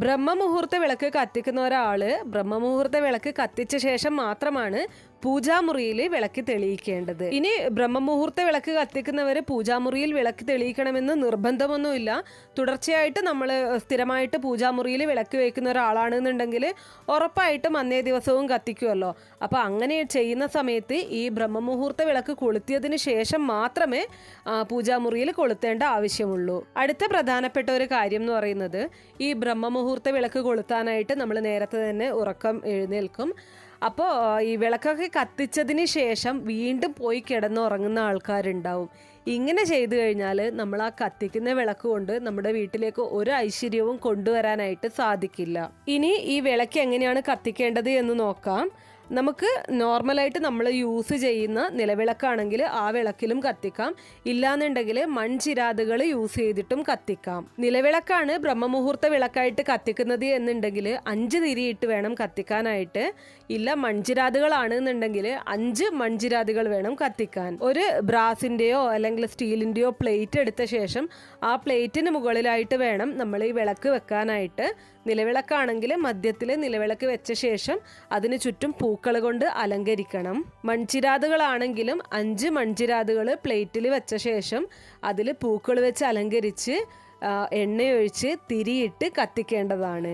ബ്രഹ്മമുഹൂർത്ത വിളക്ക് കത്തിക്കുന്ന ഒരാൾ ബ്രഹ്മമുഹൂർത്ത വിളക്ക് കത്തിച്ച ശേഷം മാത്രമാണ് പൂജാമുറിയിൽ വിളക്ക് തെളിയിക്കേണ്ടത്. ഇനി ബ്രഹ്മമുഹൂർത്ത വിളക്ക് കത്തിക്കുന്നവർ പൂജാമുറിയിൽ വിളക്ക് തെളിയിക്കണമെന്ന് നിർബന്ധമൊന്നുമില്ല. തുടർച്ചയായിട്ട് നമ്മൾ സ്ഥിരമായിട്ട് പൂജാമുറിയിൽ വിളക്ക് വയ്ക്കുന്ന ഒരാളാണെന്നുണ്ടെങ്കിൽ ഉറപ്പായിട്ടും അന്നേ ദിവസവും കത്തിക്കുമല്ലോ അപ്പോൾ അങ്ങനെ ചെയ്യുന്ന സമയത്ത് ഈ ബ്രഹ്മമുഹൂർത്ത വിളക്ക് കൊളുത്തിയതിന് ശേഷം മാത്രമേ പൂജാമുറിയിൽ കൊളുത്തേണ്ട ആവശ്യമുള്ളൂ. അടുത്ത പ്രധാനപ്പെട്ട ഒരു കാര്യം എന്ന് പറയുന്നത് ഈ ബ്രഹ്മമുഹൂർത്ത വിളക്ക് കൊളുത്താനായിട്ട് നമ്മൾ നേരത്തെ തന്നെ ഉറക്കം എഴുന്നേൽക്കും. അപ്പോൾ ഈ വിളക്കൊക്കെ കത്തിച്ചതിന് ശേഷം വീണ്ടും പോയി കിടന്നുറങ്ങുന്ന ആൾക്കാരുണ്ടാവും. ഇങ്ങനെ ചെയ്തു കഴിഞ്ഞാൽ നമ്മൾ ആ കത്തിക്കുന്ന വിളക്ക് കൊണ്ട് നമ്മുടെ വീട്ടിലേക്ക് ഒരു ഐശ്വര്യവും കൊണ്ടുവരാനായിട്ട് സാധിക്കില്ല. ഇനി ഈ വിളക്ക് എങ്ങനെയാണ് കത്തിക്കേണ്ടത് എന്ന് നോക്കാം. നമുക്ക് നോർമലായിട്ട് നമ്മൾ യൂസ് ചെയ്യുന്ന നിലവിളക്കാണെങ്കിൽ ആ വിളക്കിലും കത്തിക്കാം. ഇല്ലാന്നുണ്ടെങ്കിൽ മൺചിരാതുകൾ യൂസ് ചെയ്തിട്ടും കത്തിക്കാം. നിലവിളക്കാണ് ബ്രഹ്മമുഹൂർത്ത വിളക്കായിട്ട് കത്തിക്കുന്നത് എന്നുണ്ടെങ്കിൽ അഞ്ച് തിരിയിട്ട് വേണം കത്തിക്കാനായിട്ട്. ഇല്ല മൺചിരാതുകളാണ് എന്നുണ്ടെങ്കിൽ അഞ്ച് മൺചിരാതുകൾ വേണം കത്തിക്കാൻ. ഒരു ബ്രാസിന്റെയോ അല്ലെങ്കിൽ സ്റ്റീലിന്റെയോ പ്ലേറ്റ് എടുത്ത ശേഷം ആ പ്ലേറ്റിന് മുകളിലായിട്ട് വേണം നമ്മൾ ഈ വിളക്ക് വെക്കാനായിട്ട്. നിലവിളക്കാണെങ്കിൽ മധ്യത്തിൽ നിലവിളക്ക് വെച്ച ശേഷം അതിന് ചുറ്റും പൂക്കൾ കൊണ്ട് അലങ്കരിക്കണം. മൺചിരാതുകളാണെങ്കിലും അഞ്ച് മൺചിരാതുകൾ പ്ലേറ്റിൽ വെച്ച ശേഷം അതിൽ പൂക്കൾ വെച്ച് അലങ്കരിച്ച് എണ്ണയൊഴിച്ച് തിരിയിട്ട് കത്തിക്കേണ്ടതാണ്.